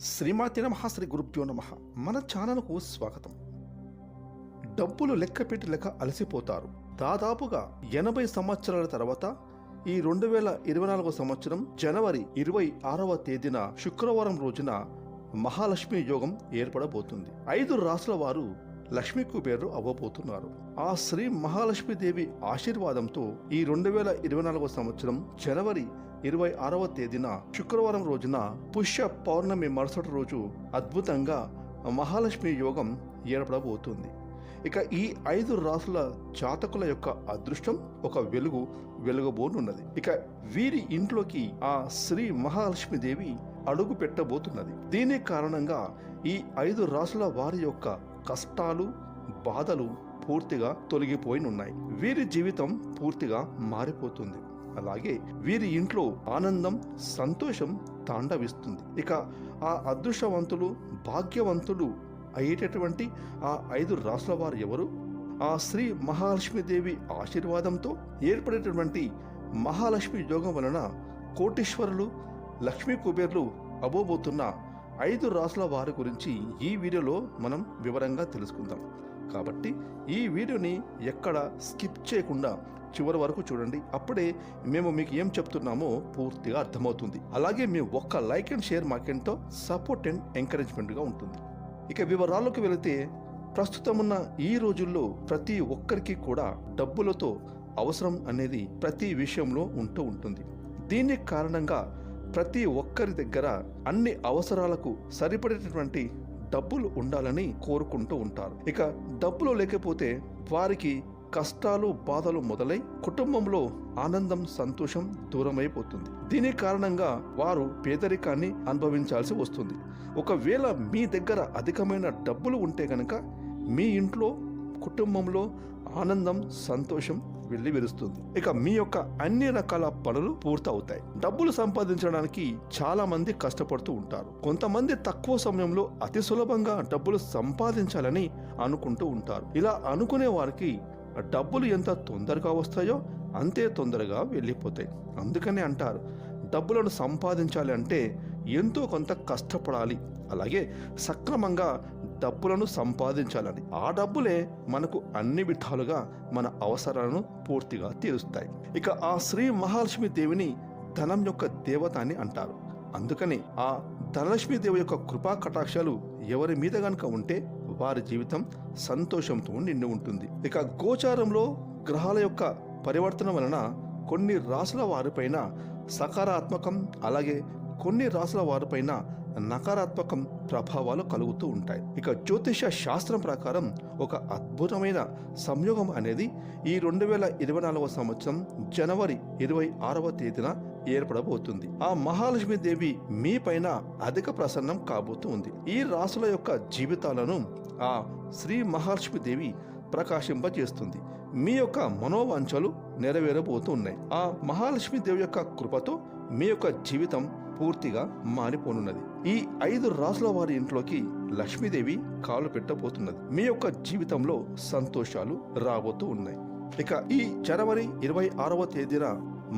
శ్రీమాతి నమ శ్రీ గురుభ్యో నమ. మన ఛానల్కు స్వాగతం. డబ్బులు లెక్క పెట్టి లెక్క అలసిపోతారు. దాదాపుగా ఎనభై సంవత్సరాల తర్వాత ఈ రెండు వేల ఇరవై నాలుగో సంవత్సరం జనవరి ఇరవై ఆరవ తేదీన శుక్రవారం రోజున మహాలక్ష్మి యోగం ఏర్పడబోతుంది. ఐదు రాసుల వారు లక్ష్మీ కుబేరు అవ్వబోతున్నారు. ఆ శ్రీ మహాలక్ష్మీదేవి ఆశీర్వాదంతో ఈ రెండు వేల ఇరవై నాలుగో సంవత్సరం జనవరి ఇరవై ఆరవ తేదీన శుక్రవారం రోజున పుష్య పౌర్ణమి మరుసటి రోజు అద్భుతంగా మహాలక్ష్మి యోగం ఏర్పడబోతుంది. ఇక ఈ ఐదు రాసుల జాతకుల యొక్క అదృష్టం ఒక వెలుగు వెలుగబోనున్నది. ఇక వీరి ఇంట్లోకి ఆ శ్రీ మహాలక్ష్మీదేవి అడుగు పెట్టబోతున్నది దీని కారణంగా ఈ ఐదు రాసుల వారి యొక్క కష్టాలు బాధలు పూర్తిగా తొలగిపోయినున్నాయి. వీరి జీవితం పూర్తిగా మారిపోతుంది. అలాగే వీరి ఇంట్లో ఆనందం సంతోషం తాండవిస్తుంది. ఇక ఆ అదృష్టవంతులు భాగ్యవంతులు అయ్యేటటువంటి ఆ ఐదు రాసుల వారు ఎవరు? ఆ శ్రీ మహాలక్ష్మీదేవి ఆశీర్వాదంతో ఏర్పడేటటువంటి మహాలక్ష్మి యోగం వలన కోటీశ్వరులు లక్ష్మీ కుబేర్లు అబోబోతున్న ఐదు రాసుల వారి గురించి ఈ వీడియోలో మనం వివరంగా తెలుసుకుందాం. కాబట్టి ఈ వీడియోని ఎక్కడ స్కిప్ చేయకుండా చివరి వరకు చూడండి. అప్పుడే మేము మీకు ఏం చెప్తున్నామో పూర్తిగా అర్థమవుతుంది. అలాగే మీ ఒక్క లైక్ అండ్ షేర్ మాకెంతో సపోర్ట్ అండ్ ఎంకరేజ్మెంట్గా ఉంటుంది. ఇక వివరాల్లోకి వెళితే ప్రస్తుతం ఉన్న ఈ రోజుల్లో ప్రతి ఒక్కరికి కూడా డబ్బులతో అవసరం అనేది ప్రతి విషయంలో ఉంటూ ఉంటుంది. దీని కారణంగా ప్రతి ఒక్కరి దగ్గర అన్ని అవసరాలకు సరిపడేటటువంటి డబ్బులు ఉండాలని కోరుకుంటూ ఉంటారు. ఇక డబ్బులు లేకపోతే వారికి కష్టాలు బాధలు మొదలై కుటుంబంలో ఆనందం సంతోషం దూరమైపోతుంది. దీని కారణంగా వారు పేదరికాన్ని అనుభవించాల్సి వస్తుంది. ఒకవేళ మీ దగ్గర అధికమైన డబ్బులు ఉంటే గనక మీ ఇంట్లో కుటుంబంలో ఆనందం సంతోషం వెళ్ళి విరుస్తుంది ఇక మీ యొక్క అన్ని రకాల పనులు పూర్తవుతాయి. డబ్బులు సంపాదించడానికి చాలా మంది కష్టపడుతూ ఉంటారు. కొంతమంది తక్కువ సమయంలో అతి సులభంగా డబ్బులు సంపాదించాలని అనుకుంటూ ఉంటారు. ఇలా అనుకునే వారికి డబ్బులు ఎంత తొందరగా వస్తాయో అంతే తొందరగా వెళ్ళిపోతాయి. అందుకనే అంటారు డబ్బులను సంపాదించాలి అంటే ఎంతో కొంత కష్టపడాలి. అలాగే సక్రమంగా డబ్బులను సంపాదించాలని. ఆ డబ్బులే మనకు అన్ని విధాలుగా మన అవసరాలను పూర్తిగా తీరుస్తాయి. ఇక ఆ శ్రీ మహాలక్ష్మి దేవిని ధనం యొక్క దేవత అని అంటారు. అందుకని ఆ ధనలక్ష్మి దేవి యొక్క కృపా కటాక్షాలు ఎవరి మీద గనుక ఉంటే వారి జీవితం సంతోషంతో నిండి ఉంటుంది. ఇక గోచారంలో గ్రహాల యొక్క పరివర్తన వలన కొన్ని రాసుల వారిపైన సకారాత్మకం అలాగే కొన్ని రాసుల వారిపైన నకారాత్మకం ప్రభావాలు కలుగుతూ ఉంటాయి. ఇక జ్యోతిష శాస్త్రం ప్రకారం ఒక అద్భుతమైన సంయోగం అనేది ఈ రెండు వేల ఇరవై నాలుగవ సంవత్సరం జనవరి ఇరవై ఆరవ తేదీన ఏర్పడబోతుంది. ఆ మహాలక్ష్మి దేవి మీ పైన అధిక ప్రసన్నం కాబోతూ ఉంది. ఈ రాసుల యొక్క జీవితాలను ఆ శ్రీ మహాలక్ష్మి దేవి ప్రకాశింపజేస్తుంది. మీ యొక్క మనోవాంఛలు నెరవేరబోతున్నాయి ఆ మహాలక్ష్మి దేవి యొక్క కృపతో మీ యొక్క జీవితం పూర్తిగా మారిపోనున్నది. ఈ ఐదు రాసుల వారి ఇంట్లోకి లక్ష్మీదేవి కాలు పెట్టబోతున్నది. మీ యొక్క జీవితంలో సంతోషాలు రాబోతూ ఉన్నాయి. ఇక ఈ జనవరి ఇరవై ఆరవ తేదీన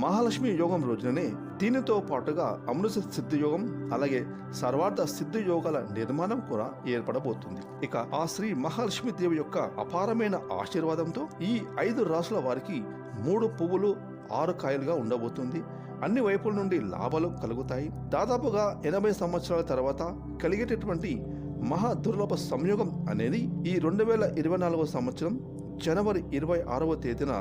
మహాలక్ష్మి యోగం రోజుననే దీనితో పాటుగా అమృత సిద్ధి యోగం అలాగే సర్వార్థ సిద్ధి యోగాల నిర్మాణం కూడా ఏర్పడబోతుంది. ఇక ఆ శ్రీ మహాలక్ష్మి దేవి యొక్క అపారమైన ఆశీర్వాదంతో ఈ ఐదు రాసుల వారికి మూడు పువ్వులు ఆరు కాయలుగా ఉండబోతుంది. అన్ని వైపుల నుండి లాభాలు కలుగుతాయి. దాదాపుగా ఎనభై సంవత్సరాల తర్వాత కలిగేటటువంటి మహా దుర్లభ సంయోగం అనేది ఈ రెండు వేల ఇరవై నాలుగవ సంవత్సరం జనవరి ఇరవై ఆరవ తేదీన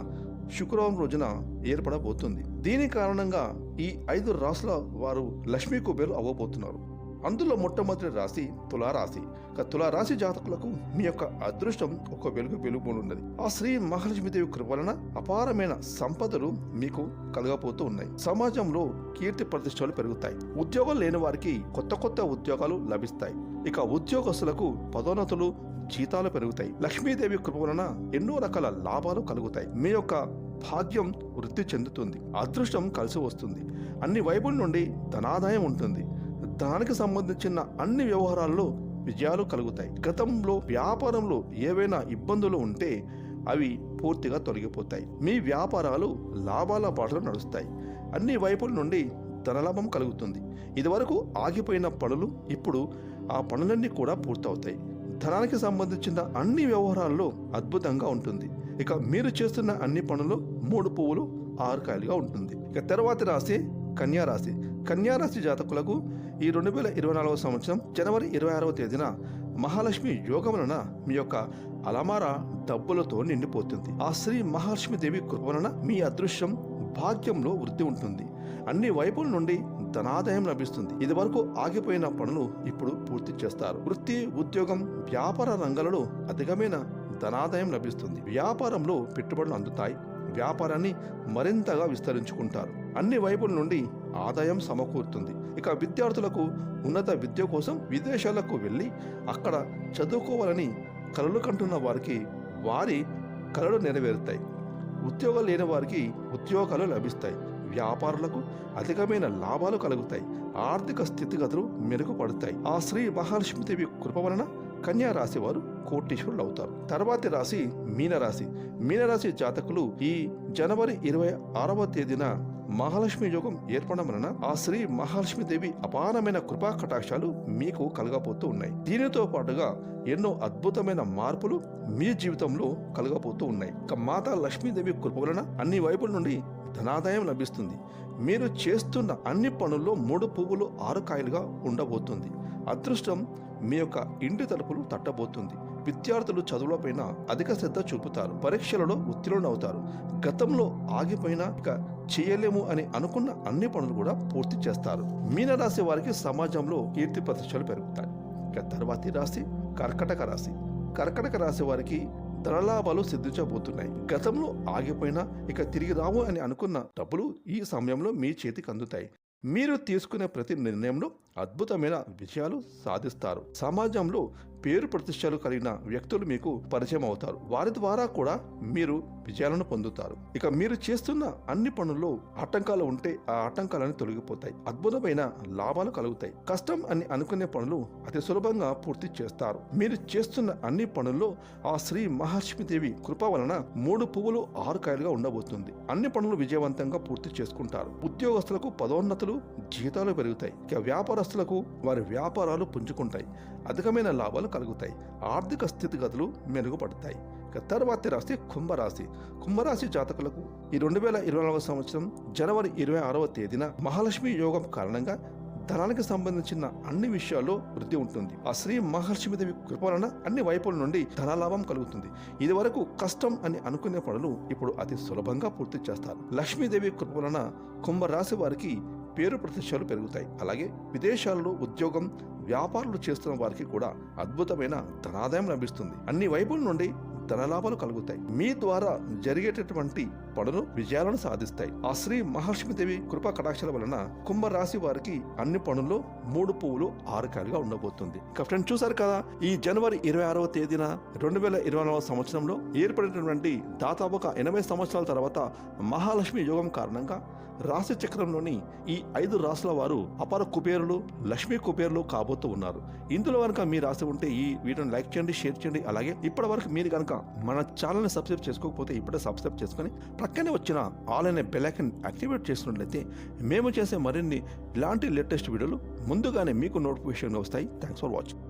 శుక్రవారం రోజున ఏర్పడబోతుంది. దీని కారణంగా ఈ ఐదు రాసుల వారు లక్ష్మీ కుబేరు అవ్వబోతున్నారు. అందులో మొట్టమొదటి రాశి తులారాశి. ఇక తులారాశి జాతకులకు మీ యొక్క అదృష్టం ఒక వెలుగు వెలుగునున్నది ఆ శ్రీ మహాలక్ష్మీదేవి కృప వలన అపారమైన సంపదలు మీకు కలగపోతూ ఉన్నాయి. సమాజంలో కీర్తి ప్రతిష్టలు పెరుగుతాయి. ఉద్యోగం లేని వారికి కొత్త కొత్త ఉద్యోగాలు లభిస్తాయి. ఇక ఉద్యోగస్తులకు పదోన్నతులు జీతాలు పెరుగుతాయి. లక్ష్మీదేవి కృప వలన ఎన్నో రకాల లాభాలు కలుగుతాయి. మీ యొక్క భాగ్యం వృద్ధి చెందుతుంది. అదృష్టం కలిసి వస్తుంది. అన్ని వైపుల నుండి ధనాదాయం ఉంటుంది. దానికి సంబంధించిన అన్ని వ్యవహారాల్లో విజయాలు కలుగుతాయి. గతంలో వ్యాపారంలో ఏవైనా ఇబ్బందులు ఉంటే అవి పూర్తిగా తొలగిపోతాయి. మీ వ్యాపారాలు లాభాల బాటలో నడుస్తాయి. అన్ని వైపుల నుండి ధనలాభం కలుగుతుంది. ఇదివరకు ఆగిపోయిన పనులు ఇప్పుడు ఆ పనులన్నీ కూడా పూర్తవుతాయి. ధనానికి సంబంధించిన అన్ని వ్యవహారాల్లో అద్భుతంగా ఉంటుంది. ఇక మీరు చేస్తున్న అన్ని పనులు మూడు పువ్వులు ఆరు కాయలుగా ఉంటుంది. ఇక తర్వాత రాసే కన్యారాశి. కన్యారాశి జాతకులకు ఈ రెండు వేల ఇరవై నాలుగవ సంవత్సరం జనవరి ఇరవై ఆరవ తేదీన మహాలక్ష్మి యోగం వలన మీ యొక్క అలమార డబ్బులతో నిండిపోతుంది. ఆ శ్రీ మహాలక్ష్మి దేవి కృప వలన మీ అదృశ్యం భాగ్యంలో వృద్ధి ఉంటుంది. అన్ని వైపుల నుండి ధనాదాయం లభిస్తుంది. ఇది వరకు ఆగిపోయిన పనులు ఇప్పుడు పూర్తి చేస్తారు. వృత్తి ఉద్యోగం వ్యాపార రంగాలలో అధికమైన ధనాదాయం లభిస్తుంది. వ్యాపారంలో పెట్టుబడులు అందుతాయి. వ్యాపారాన్ని మరింతగా విస్తరించుకుంటారు. అన్ని వైపుల నుండి ఆదాయం సమకూరుతుంది. ఇక విద్యార్థులకు ఉన్నత విద్య కోసం విదేశాలకు వెళ్ళి అక్కడ చదువుకోవాలని కలలు కంటున్న వారికి వారి కలలు నెరవేరుతాయి. ఉద్యోగాలు లేని వారికి ఉద్యోగాలు లభిస్తాయి. వ్యాపారులకు అధికమైన లాభాలు కలుగుతాయి. ఆర్థిక స్థితిగతులు మెరుగుపడతాయి. ఆ శ్రీ మహాలక్ష్మీదేవి కృప వలన కన్యా రాశి వారు కోటీశ్వరులు అవుతారు. తర్వాతి రాశి మీనరాశి. మీనరాశి జాతకులు ఈ జనవరి ఇరవై ఆరవ తేదీన మహాలక్ష్మి యోగం ఏర్పడడం వలన ఆ శ్రీ మహాలక్ష్మీదేవి అపారమైన కృపా కటాక్షాలు మీకు కలగబోతూ ఉన్నాయి. దీనితో పాటుగా ఎన్నో అద్భుతమైన మార్పులు మీ జీవితంలో కలగబోతూ ఉన్నాయి. ఇక మాతా లక్ష్మీదేవి కృప వలన అన్ని వైపుల నుండి ధనాదాయం లభిస్తుంది. మీరు చేస్తున్న అన్ని పనుల్లో మూడు పువ్వులు ఆరు కాయలుగా ఉండబోతుంది. అదృష్టం మీ యొక్క ఇంటి తలుపులు తట్టబోతుంది. విద్యార్థులు చదువులపైన అధిక శ్రద్ధ చూపుతారు. పరీక్షలలో ఉత్తీర్ణులు అవుతారు గతంలో ఆగిపోయిన ఇక చేయలేము అని అనుకున్న అన్ని పనులు కూడా పూర్తి చేస్తారు. మీనరాశి వారికి సమాజంలో కీర్తి ప్రతిష్టలు పెరుగుతాయి. ఇక తర్వాతి రాశి కర్కటక రాశి. కర్కటక రాశి వారికి ధనలాభాలు సిద్ధించబోతున్నాయి. గతంలో ఆగిపోయినా ఇక తిరిగి రావు అని అనుకున్న డబ్బులు ఈ సమయంలో మీ చేతికి అందుతాయి. మీరు తీసుకునే ప్రతి నిర్ణయంలో అద్భుతమైన విజయాలు సాధిస్తారు. సమాజంలో పేరు ప్రతిష్టలు కలిగిన వ్యక్తులు మీకు పరిచయం అవుతారు. వారి ద్వారా కూడా మీరు విజయాలను పొందుతారు. ఇక మీరు చేస్తున్న అన్ని పనుల్లో ఆటంకాలు ఉంటే ఆ ఆటంకాలను తొలగిపోతాయి. అద్భుతమైన లాభాలు కలుగుతాయి. కష్టం అని అనుకునే పనులు అతి సులభంగా పూర్తి చేస్తారు. మీరు చేస్తున్న అన్ని పనుల్లో ఆ శ్రీ మహాలక్ష్మీదేవి కృప వలన మూడు పువ్వులు ఆరు కాయలుగా ఉండబోతుంది. అన్ని పనులు విజయవంతంగా పూర్తి చేసుకుంటారు. ఉద్యోగస్తులకు పదోన్నతులు జీతాలు పెరుగుతాయి. ఇక వ్యాపారస్తులకు వారి వ్యాపారాలు పుంజుకుంటాయి. అధికమైన లాభాలు కలుగుతాయి. ఆర్థిక స్థితిగతులు మెరుగుపడతాయి. ఇక తర్వాతి రాశి కుంభరాశి. కుంభరాశి జాతకులకు ఈ రెండు వేల ఇరవై నాలుగవ సంవత్సరం జనవరి ఇరవై ఆరవ తేదీన మహాలక్ష్మి యోగం కారణంగా ధనానికి సంబంధించిన అన్ని విషయాల్లో వృద్ధి ఉంటుంది. ఆ శ్రీ మహర్షిదేవి కృప వలన అన్ని వైపుల నుండి ధనలాభం కలుగుతుంది. ఇది వరకు కష్టం అని అనుకునే పనులు ఇప్పుడు అతి సులభంగా పూర్తి చేస్తారు. లక్ష్మీదేవి కృప వలన కుంభరాశి వారికి పేరు ప్రతిష్టలు పెరుగుతాయి. అలాగే విదేశాల్లో ఉద్యోగం వ్యాపారాలు చేస్తున్న వారికి కూడా అద్భుతమైన ధనాదాయం లభిస్తుంది. అన్ని వైపుల నుండి ధనలాభాలు కలుగుతాయి. మీ ద్వారా జరిగేటటువంటి పనులు విజయాలను సాధిస్తాయి. ఆ శ్రీ మహాలక్ష్మీదేవి కృపా కటాక్షల వలన కుంభరాశి వారికి అన్ని పనుల్లో మూడు పువ్వులు ఆరు కాయలుగా ఉండబోతుంది. ఇక ఫ్రెండ్ చూసారు కదా? ఈ జనవరి ఇరవై ఆరవ తేదీన రెండు వేల ఇరవై నాలుగవ సంవత్సరంలో ఏర్పడినటువంటి దాదాపు ఒక ఎనభై సంవత్సరాల తర్వాత మహాలక్ష్మి యోగం కారణంగా రాశి చక్రంలోని ఈ ఐదు రాసుల వారు అపర కుబేరులు లక్ష్మీ కుబేరులు కాబోతూ ఉన్నారు. ఇందులో కనుక మీ రాసి ఉంటే ఈ వీడియోని లైక్ చేయండి షేర్ చేయండి. అలాగే ఇప్పటి వరకు మీరు కనుక మన ఛానల్ని సబ్స్క్రైబ్ చేసుకోకపోతే ఇప్పుడే సబ్స్క్రైబ్ చేసుకొని ప్రక్కనే వచ్చిన ఆల్ అనే బెలైకన్ యాక్టివేట్ చేసినట్లయితే మేము చేసే మరిన్ని ఇలాంటి లేటెస్ట్ వీడియోలు ముందుగానే మీకు నోటిఫికేషన్ వస్తాయి. Thanks for watching